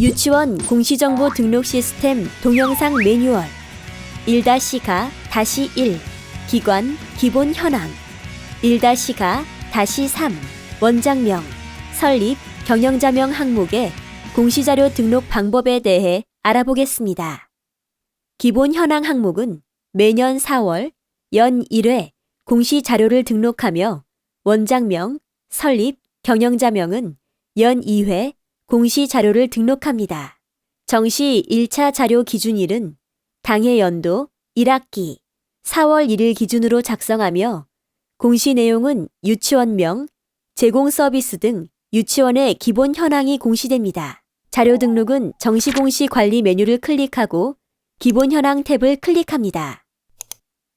유치원 공시정보 등록 시스템 동영상 매뉴얼. 1-가 다시 1 기관 기본 현황. 1-가 다시 3 원장명. 설립 경영자명 항목의 공시자료 등록 방법에 대해 알아보겠습니다. 기본 현황 항목은 매년 4월 연 1회 공시자료를 등록하며 원장명, 설립, 경영자명은 연 2회 공시 자료를 등록합니다. 정시 1차 자료 기준일은 당해 연도 1학기 4월 1일 기준으로 작성하며 공시 내용은 유치원명, 제공 서비스 등 유치원의 기본 현황이 공시됩니다. 자료 등록은 정시 공시 관리 메뉴를 클릭하고 기본 현황 탭을 클릭합니다.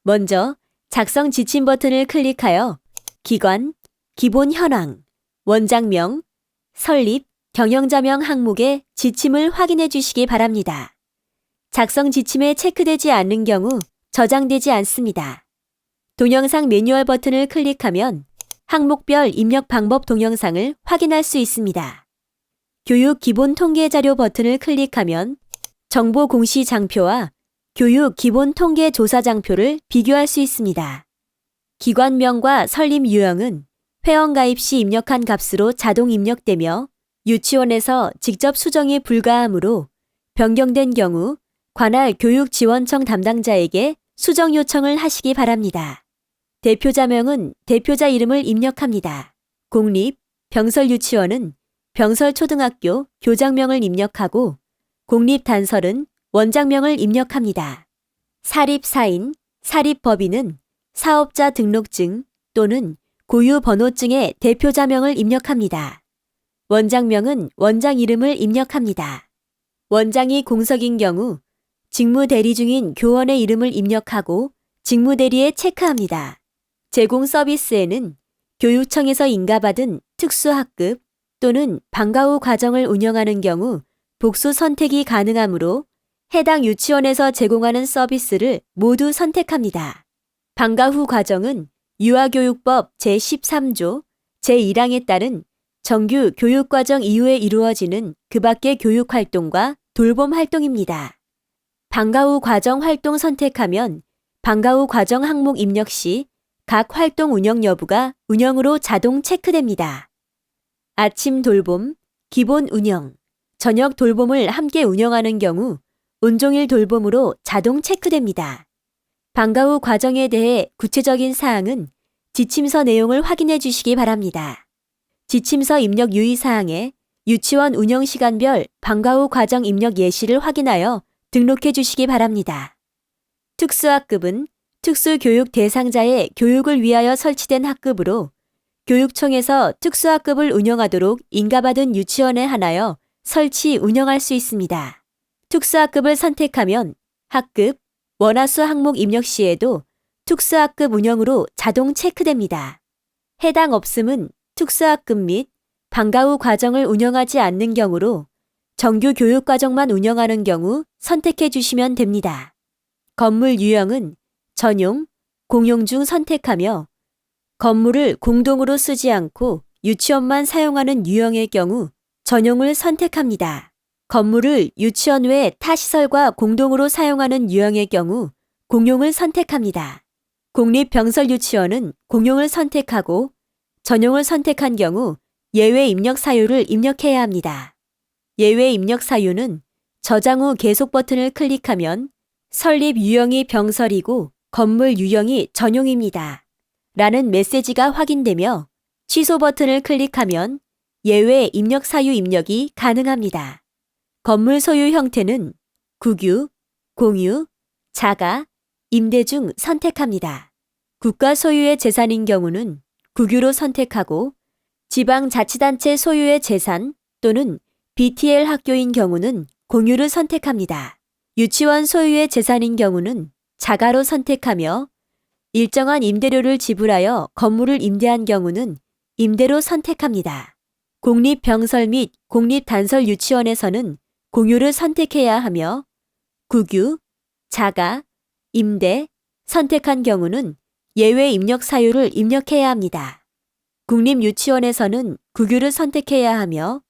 먼저 작성 지침 버튼을 클릭하여 기관, 기본 현황, 원장명, 설립, 경영자명 항목의 지침을 확인해 주시기 바랍니다. 작성 지침에 체크되지 않는 경우 저장되지 않습니다. 동영상 매뉴얼 버튼을 클릭하면 항목별 입력 방법 동영상을 확인할 수 있습니다. 교육 기본 통계 자료 버튼을 클릭하면 정보 공시 장표와 교육 기본 통계 조사 장표를 비교할 수 있습니다. 기관명과 설립 유형은 회원 가입 시 입력한 값으로 자동 입력되며 유치원에서 직접 수정이 불가하므로 변경된 경우 관할 교육지원청 담당자에게 수정 요청을 하시기 바랍니다. 대표자명은 대표자 이름을 입력합니다. 공립, 병설유치원은 병설초등학교 교장명을 입력하고 공립단설은 원장명을 입력합니다. 사립사인, 사립법인은 사업자 등록증 또는 고유번호증의 대표자명을 입력합니다. 원장명은 원장 이름을 입력합니다. 원장이 공석인 경우 직무 대리 중인 교원의 이름을 입력하고 직무 대리에 체크합니다. 제공 서비스에는 교육청에서 인가받은 특수학급 또는 방과 후 과정을 운영하는 경우 복수 선택이 가능하므로 해당 유치원에서 제공하는 서비스를 모두 선택합니다. 방과 후 과정은 유아교육법 제13조 제1항에 따른 정규 교육과정 이후에 이루어지는 그 밖의 교육활동과 돌봄 활동입니다. 방과 후 과정 활동 선택하면 방과 후 과정 항목 입력 시 각 활동 운영 여부가 운영으로 자동 체크됩니다. 아침 돌봄, 기본 운영, 저녁 돌봄을 함께 운영하는 경우 온종일 돌봄으로 자동 체크됩니다. 방과 후 과정에 대해 구체적인 사항은 지침서 내용을 확인해 주시기 바랍니다. 지침서 입력 유의사항에 유치원 운영 시간별 방과 후 과정 입력 예시를 확인하여 등록해 주시기 바랍니다. 특수학급은 특수교육 대상자의 교육을 위하여 설치된 학급으로 교육청에서 특수학급을 운영하도록 인가받은 유치원에 한하여 설치 운영할 수 있습니다. 특수학급을 선택하면 학급, 원화수 항목 입력 시에도 특수학급 운영으로 자동 체크됩니다. 해당 없음은 특수학급 및 방과 후 과정을 운영하지 않는 경우로 정규 교육 과정만 운영하는 경우 선택해 주시면 됩니다. 건물 유형은 전용, 공용 중 선택하며 건물을 공동으로 쓰지 않고 유치원만 사용하는 유형의 경우 전용을 선택합니다. 건물을 유치원 외 타 시설과 공동으로 사용하는 유형의 경우 공용을 선택합니다. 공립병설유치원은 공용을 선택하고 전용을 선택한 경우 예외 입력 사유를 입력해야 합니다. 예외 입력 사유는 저장 후 계속 버튼을 클릭하면 설립 유형이 병설이고 건물 유형이 전용입니다. 라는 메시지가 확인되며 취소 버튼을 클릭하면 예외 입력 사유 입력이 가능합니다. 건물 소유 형태는 국유, 공유, 자가, 임대 중 선택합니다. 국가 소유의 재산인 경우는 국유로 선택하고 지방자치단체 소유의 재산 또는 BTL 학교인 경우는 공유를 선택합니다. 유치원 소유의 재산인 경우는 자가로 선택하며 일정한 임대료를 지불하여 건물을 임대한 경우는 임대로 선택합니다. 공립병설 및 공립단설 유치원에서는 공유를 선택해야 하며 국유, 자가, 임대, 선택한 경우는 예외 입력 사유를 입력해야 합니다. 국립유치원에서는 국유를 선택해야 하며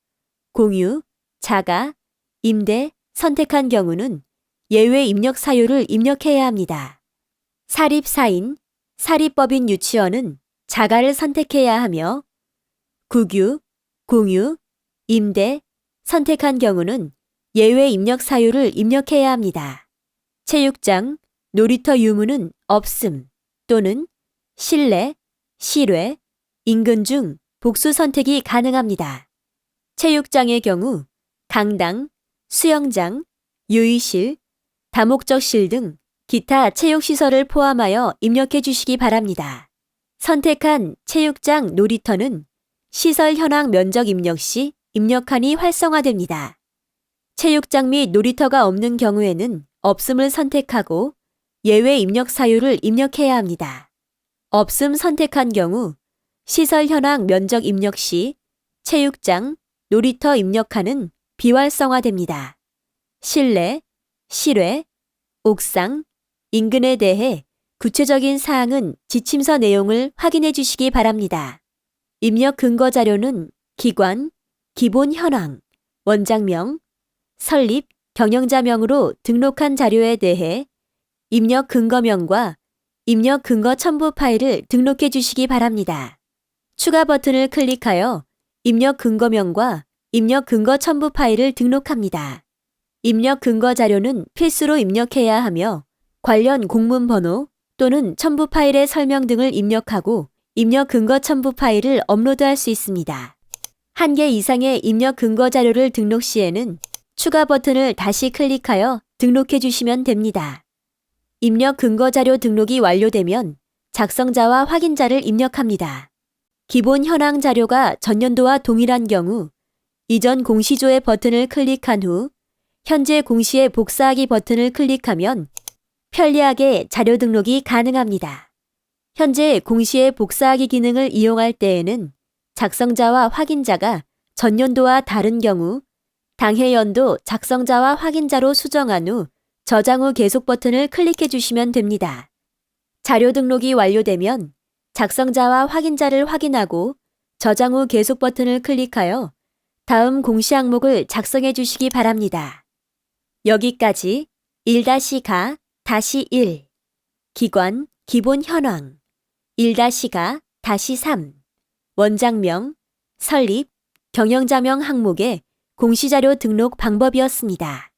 공유, 자가, 임대 선택한 경우는 예외 입력 사유를 입력해야 합니다. 사립사인, 사립법인 유치원은 자가를 선택해야 하며 국유, 공유, 임대 선택한 경우는 예외 입력 사유를 입력해야 합니다. 체육장, 놀이터 유무는 없음 또는 실내, 실외, 인근 중 복수 선택이 가능합니다. 체육장의 경우 강당, 수영장, 유의실, 다목적실 등 기타 체육시설을 포함하여 입력해 주시기 바랍니다. 선택한 체육장 놀이터는 시설 현황 면적 입력 시 입력한이 활성화됩니다. 체육장 및 놀이터가 없는 경우에는 없음을 선택하고 예외 입력 사유를 입력해야 합니다. 없음 선택한 경우 시설 현황 면적 입력 시 체육장, 놀이터 입력한은 비활성화됩니다. 실내, 실외, 옥상, 인근에 대해 구체적인 사항은 지침서 내용을 확인해 주시기 바랍니다. 입력 근거 자료는 기관, 기본 현황, 원장명, 설립, 경영자명으로 등록한 자료에 대해 입력 근거명과 입력 근거 첨부 파일을 등록해 주시기 바랍니다. 추가 버튼을 클릭하여 입력 근거명과 입력 근거 첨부 파일을 등록합니다. 입력 근거 자료는 필수로 입력해야 하며 관련 공문 번호 또는 첨부 파일의 설명 등을 입력하고 입력 근거 첨부 파일을 업로드할 수 있습니다. 한 개 이상의 입력 근거 자료를 등록 시에는 추가 버튼을 다시 클릭하여 등록해 주시면 됩니다. 입력 근거 자료 등록이 완료되면 작성자와 확인자를 입력합니다. 기본 현황 자료가 전년도와 동일한 경우 이전 공시조의 버튼을 클릭한 후 현재 공시에 복사하기 버튼을 클릭하면 편리하게 자료 등록이 가능합니다. 현재 공시에 복사하기 기능을 이용할 때에는 작성자와 확인자가 전년도와 다른 경우 당해 연도 작성자와 확인자로 수정한 후 저장 후 계속 버튼을 클릭해 주시면 됩니다. 자료 등록이 완료되면 작성자와 확인자를 확인하고 저장 후 계속 버튼을 클릭하여 다음 공시 항목을 작성해 주시기 바랍니다. 여기까지 1-가 다시 1 기관 기본 현황 1-가 다시 3 원장명 설립 경영자명 항목의 공시자료 등록 방법이었습니다.